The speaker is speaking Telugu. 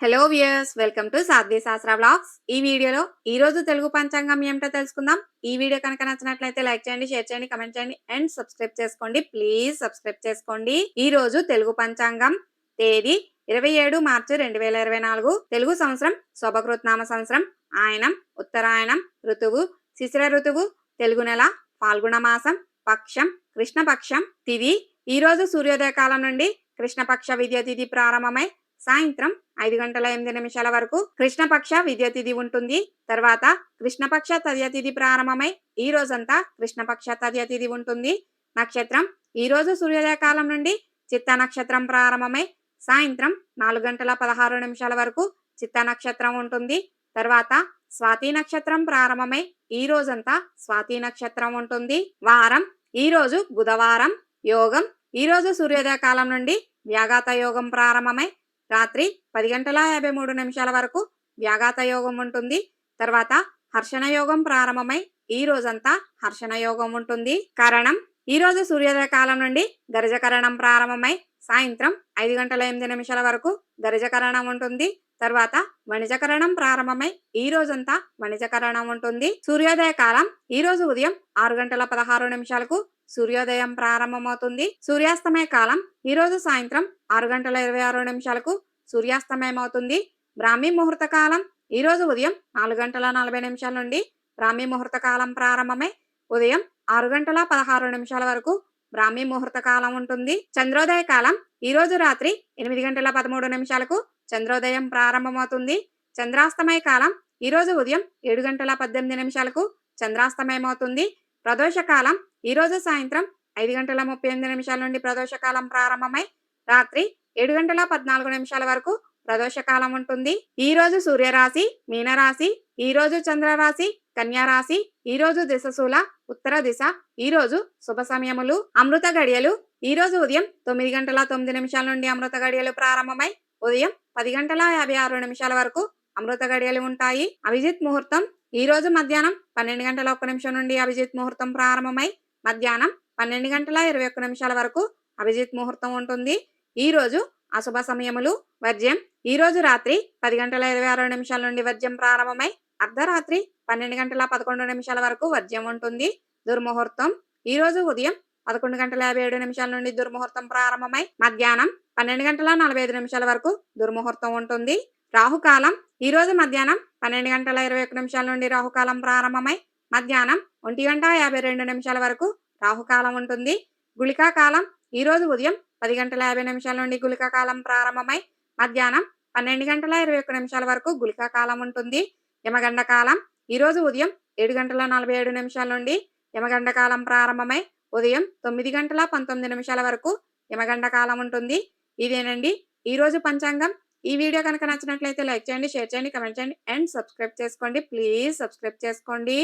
హలో వ్యూయర్స్ వెల్కమ్ టు సాధ్య శాస్త్ర బ్లాగ్స్ ఈ వీడియోలో ఈ రోజు తెలుగు పంచాంగం ఏమిటో తెలుసుకుందాం. ఈ వీడియో కనుక నచ్చినట్లయితే లైక్ చేయండి షేర్ చేయండి కమెంట్ చేయండి అండ్ సబ్స్క్రైబ్ చేసుకోండి. ప్లీజ్ సబ్స్క్రైబ్ చేసుకోండి. ఈ రోజు తెలుగు పంచాంగం తేదీ ఇరవై ఏడు మార్చి రెండు వేల ఇరవై నాలుగు. తెలుగు సంవత్సరం శుభకృత్నామ సంవత్సరం ఆయనం ఉత్తరాయణం ఋతువు శిశిర ఋతువు తెలుగు నెల పాల్గొన మాసం పక్షం కృష్ణపక్షం తిది. ఈ రోజు సూర్యోదయ కాలం నుండి కృష్ణపక్ష విద్య తిథి ప్రారంభమై సాయంత్రం ఐదు గంటల ఎనిమిది నిమిషాల వరకు కృష్ణపక్ష విద్యతిథి ఉంటుంది. తర్వాత కృష్ణపక్ష తదియతిథి ప్రారంభమై ఈ రోజంతా కృష్ణపక్ష తదియతిథి ఉంటుంది. నక్షత్రం ఈ రోజు సూర్యోదయ కాలం నుండి చిత్త నక్షత్రం ప్రారంభమై సాయంత్రం నాలుగు గంటల పదహారు నిమిషాల వరకు చిత్త నక్షత్రం ఉంటుంది. తర్వాత స్వాతి నక్షత్రం ప్రారంభమై ఈ రోజంతా స్వాతి నక్షత్రం ఉంటుంది. వారం ఈ రోజు బుధవారం యోగం ఈ రోజు సూర్యోదయ కాలం నుండి వ్యాఘాత యోగం ప్రారంభమై రాత్రి పది గంటల యాభై మూడు నిమిషాల వరకు వ్యాఘాత యోగం ఉంటుంది. తర్వాత హర్షణ యోగం ప్రారంభమై ఈ రోజంతా హర్షణ యోగం ఉంటుంది. కారణం ఈ రోజు సూర్యోదయ కాలం నుండి గరిజకరణం ప్రారంభమై సాయంత్రం ఐదు గంటల ఎనిమిది నిమిషాల వరకు గరిజకరణం ఉంటుంది. తర్వాత వణిజకరణం ప్రారంభమై ఈ రోజంతా వణిజకరణం ఉంటుంది. సూర్యోదయ కాలం ఈ రోజు ఉదయం ఆరు గంటల పదహారు నిమిషాలకు సూర్యోదయం ప్రారంభమవుతుంది. సూర్యాస్తమయ కాలం ఈ రోజు సాయంత్రం ఆరు గంటల ఇరవై ఆరు నిమిషాలకు సూర్యాస్తమయం అవుతుంది బ్రాహ్మీ ముహూర్త కాలం ఈ రోజు ఉదయం నాలుగు గంటల నలభై నిమిషాల నుండి బ్రాహ్మీ ముహూర్త కాలం ప్రారంభమై ఉదయం ఆరు గంటల పదహారు నిమిషాల వరకు బ్రాహ్మీ ముహూర్త కాలం ఉంటుంది. చంద్రోదయ కాలం ఈ రోజు రాత్రి ఎనిమిది గంటల పదమూడు నిమిషాలకు చంద్రోదయం ప్రారంభమవుతుంది. చంద్రాస్తమయ కాలం ఈ రోజు ఉదయం ఏడు గంటల పద్దెనిమిది నిమిషాలకు చంద్రాస్తమయం అవుతుంది ప్రదోష కాలం ఈరోజు సాయంత్రం ఐదు గంటల ముప్పై ఎనిమిది నిమిషాల నుండి ప్రదోషకాలం ప్రారంభమై రాత్రి ఏడు గంటల పద్నాలుగు నిమిషాల వరకు ప్రదోషకాలం ఉంటుంది. ఈ రోజు సూర్యరాశి మీనరాశి ఈ రోజు చంద్రరాశి కన్యారాశి ఈ రోజు దిశశూల ఉత్తర దిశ ఈ రోజు శుభ సమయములు అమృత గడియలు. ఈ రోజు ఉదయం తొమ్మిది గంటల తొమ్మిది నిమిషాల నుండి అమృత గడియలు ప్రారంభమై ఉదయం పది గంటల యాభై ఆరు నిమిషాల వరకు అమృత గడియలు ఉంటాయి. అభిజిత్ ముహూర్తం ఈ రోజు మధ్యాహ్నం పన్నెండు గంటల ఒక్క నిమిషం నుండి అభిజిత్ ముహూర్తం ప్రారంభమై మధ్యాహ్నం పన్నెండు గంటల ఇరవై ఒక్క నిమిషాల వరకు అభిజిత్ ముహూర్తం ఉంటుంది. ఈ రోజు అశుభ సమయములు. వర్జ్యం ఈరోజు రాత్రి పది గంటల ఇరవై ఆరు నిమిషాల నుండి వర్జ్యం ప్రారంభమై అర్ధరాత్రి పన్నెండు గంటల పదకొండు నిమిషాల వరకు వర్జ్యం ఉంటుంది. దుర్ముహూర్తం ఈరోజు ఉదయం పదకొండు గంటల యాభై ఏడు నిమిషాల నుండి దుర్ముహూర్తం ప్రారంభమై మధ్యాహ్నం పన్నెండు గంటల నలభై ఐదు నిమిషాల వరకు దుర్ముహూర్తం ఉంటుంది. రాహుకాలం ఈ రోజు మధ్యాహ్నం పన్నెండు గంటల ఇరవై ఒక్క నిమిషాల నుండి రాహుకాలం ప్రారంభమై మధ్యాహ్నం ఒంటి గంట యాభై రెండు నిమిషాల వరకు రాహుకాలం ఉంటుంది. గుళికా కాలం ఈరోజు ఉదయం పది గంటల యాభై నిమిషాల నుండి గుళికా కాలం ప్రారంభమై మధ్యాహ్నం పన్నెండు గంటల ఇరవై ఒక్క నిమిషాల వరకు గుళికా కాలం ఉంటుంది. యమగండ కాలం ఈరోజు ఉదయం ఏడు గంటల నలభై ఏడు నిమిషాల నుండి యమగండ కాలం ప్రారంభమై ఉదయం తొమ్మిది గంటల పంతొమ్మిది నిమిషాల వరకు యమగండ కాలం ఉంటుంది. ఇదేనండి. ఈరోజు పంచాంగం. ఈ వీడియో కనుక నచ్చినట్లయితే లైక్ చేయండి షేర్ చేయండి కమెంట్ చేయండి అండ్ సబ్స్క్రైబ్ చేసుకోండి. ప్లీజ్ సబ్స్క్రైబ్ చేసుకోండి.